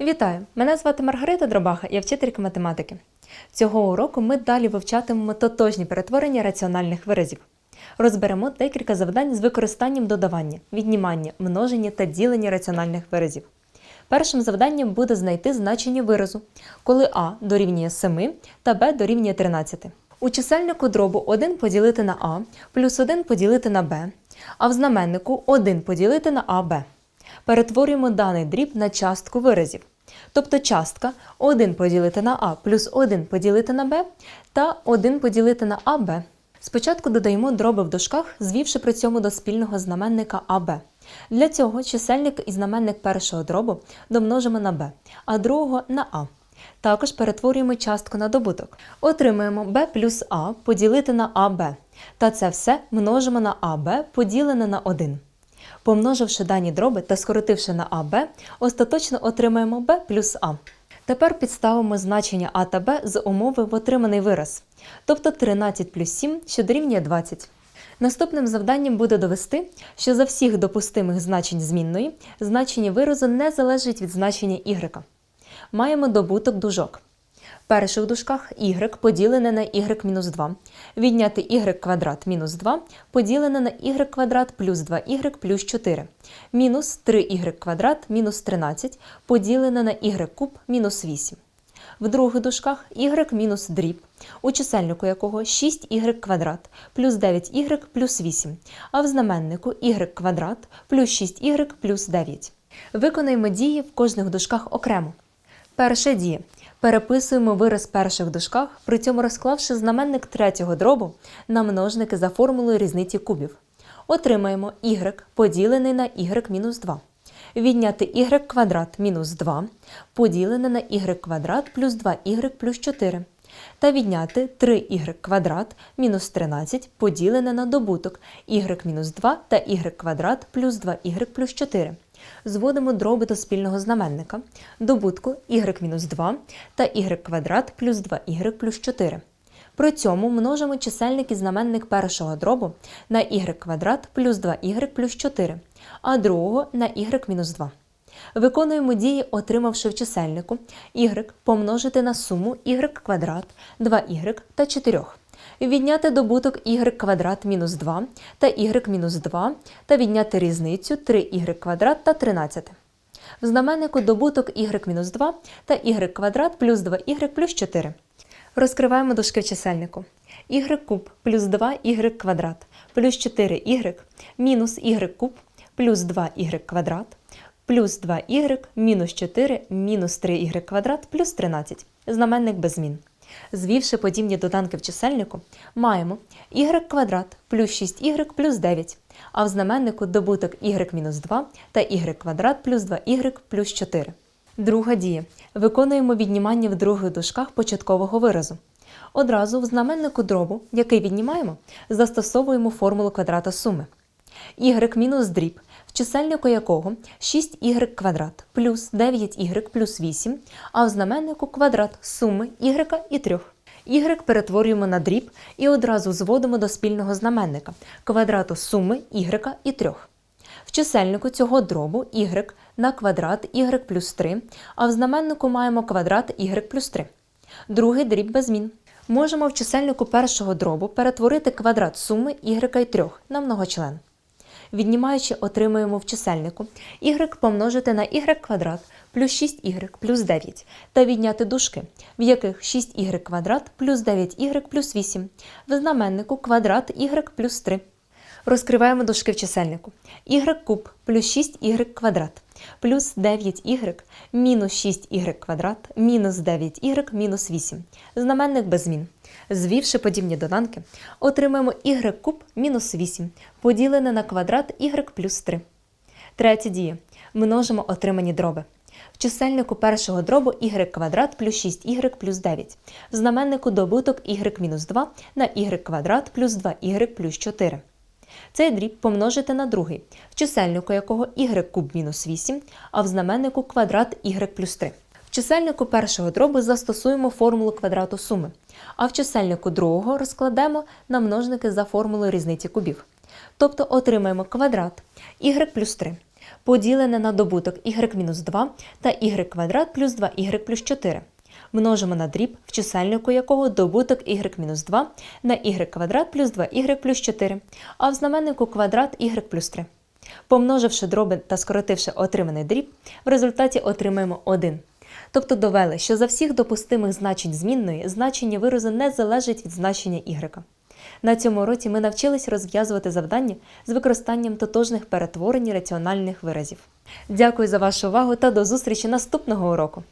Вітаю! Мене звати Маргарита Дробаха, я вчителька математики. Цього уроку ми далі вивчатимемо тотожні перетворення раціональних виразів. Розберемо декілька завдань з використанням додавання, віднімання, множення та ділення раціональних виразів. Першим завданням буде знайти значення виразу, коли а дорівнює 7 та b дорівнює 13. У чисельнику дробу 1 поділити на а плюс 1 поділити на b, а в знаменнику 1 поділити на аб. Перетворюємо даний дріб на частку виразів. Тобто частка 1 поділити на а плюс 1 поділити на b та 1 поділити на аб. Спочатку додаємо дроби в дужках, звівши при цьому до спільного знаменника АБ. Для цього чисельник і знаменник першого дробу домножимо на b, а другого на а. Також перетворюємо частку на добуток. Отримуємо b плюс а поділити на аб. Та це все множимо на аб поділене на 1. Помноживши дані дроби та скоротивши на АБ, остаточно отримаємо b плюс А. Тепер підставимо значення А та Б з умови в отриманий вираз, тобто 13 плюс 7, що дорівнює 20. Наступним завданням буде довести, що за всіх допустимих значень змінної значення виразу не залежить від значення y. Маємо добуток дужок. Перших дужках y поділене на y-2, відняти y квадрат мінус 2 поділене на y квадрат плюс 2y плюс 4, мінус 3y квадрат мінус 13 поділене на y куб мінус 8. В других дужках y мінус дріб, у чисельнику якого 6y квадрат плюс 9y плюс 8, а в знаменнику y квадрат плюс 6y плюс 9. Виконаємо дії в кожних дужках окремо. Перша дія. Переписуємо вираз в перших дужках, при цьому розклавши знаменник третього дробу на множники за формулою різниці кубів. Отримаємо y поділений на y-2. Відняти y квадрат мінус 2 поділене на y квадрат плюс 2y плюс 4. Та відняти 3y квадрат мінус 13 поділене на добуток y-2 та y квадрат плюс 2y плюс 4. Зводимо дроби до спільного знаменника, добутку y-2 та y квадрат плюс 2y плюс 4. При цьому множимо чисельник і знаменник першого дробу на y квадрат плюс 2y плюс 4, а другого на y-2. Виконуємо дії, отримавши в чисельнику y помножити на суму y квадрат, 2y та 4. Відняти добуток y квадрат мінус 2 та y мінус 2 та відняти різницю 3y квадрат та 13. В знаменнику добуток y мінус 2 та y квадрат плюс 2y плюс 4. Розкриваємо дужки в чисельнику. y куб плюс 2y квадрат плюс 4y мінус y куб плюс 2y квадрат плюс 2y мінус 4 мінус 3y квадрат плюс 13. Знаменник без змін. Звівши подібні доданки в чисельнику, маємо y квадрат плюс 6y плюс 9, а в знаменнику добуток y мінус 2 та y квадрат плюс 2y плюс 4. Друга дія. Виконуємо віднімання в других дужках початкового виразу. Одразу в знаменнику дробу, який віднімаємо, застосовуємо формулу квадрата суми. y мінус дріб, в чисельнику якого 6y квадрат плюс 9y плюс 8, а в знаменнику квадрат суми y і 3. y перетворюємо на дріб і одразу зводимо до спільного знаменника квадрату суми y і 3. В чисельнику цього дробу y на квадрат y плюс 3, а в знаменнику маємо квадрат y плюс 3. Другий дріб без змін. Можемо в чисельнику першого дробу перетворити квадрат суми y і 3 на многочлен. Віднімаючи, отримуємо в чисельнику y помножити на y квадрат плюс 6y плюс 9 та відняти дужки, в яких 6y квадрат плюс 9y плюс 8, в знаменнику квадрат y плюс 3. Розкриваємо дужки в чисельнику. y куб плюс 6y квадрат плюс 9y мінус 6y квадрат мінус 9y мінус 8. Знаменник без змін. Звівши подібні доданки, отримаємо y куб мінус 8 поділене на квадрат y плюс 3. Третя дія. Множимо отримані дроби. В чисельнику першого дробу y квадрат плюс 6y плюс 9. В знаменнику добуток y мінус 2 на y квадрат плюс 2y плюс 4. Цей дріб помножити на другий, в чисельнику якого y куб мінус 8, а в знаменнику квадрат y плюс 3. Чисельнику першого дробу застосуємо формулу квадрату суми, а в чисельнику другого розкладемо на множники за формулою різниці кубів. Тобто отримаємо квадрат y плюс 3 поділене на добуток y-2 та y квадрат плюс 2y плюс 4. Множимо на дріб, в чисельнику якого добуток y-2 на y квадрат плюс 2y плюс 4, а в знаменнику квадрат y плюс 3. Помноживши дроби та скоротивши отриманий дріб, в результаті отримаємо 1. Тобто довели, що за всіх допустимих значень змінної значення виразу не залежить від значення y. На цьому уроці ми навчились розв'язувати завдання з використанням тотожних перетворень раціональних виразів. Дякую за вашу увагу та до зустрічі наступного уроку!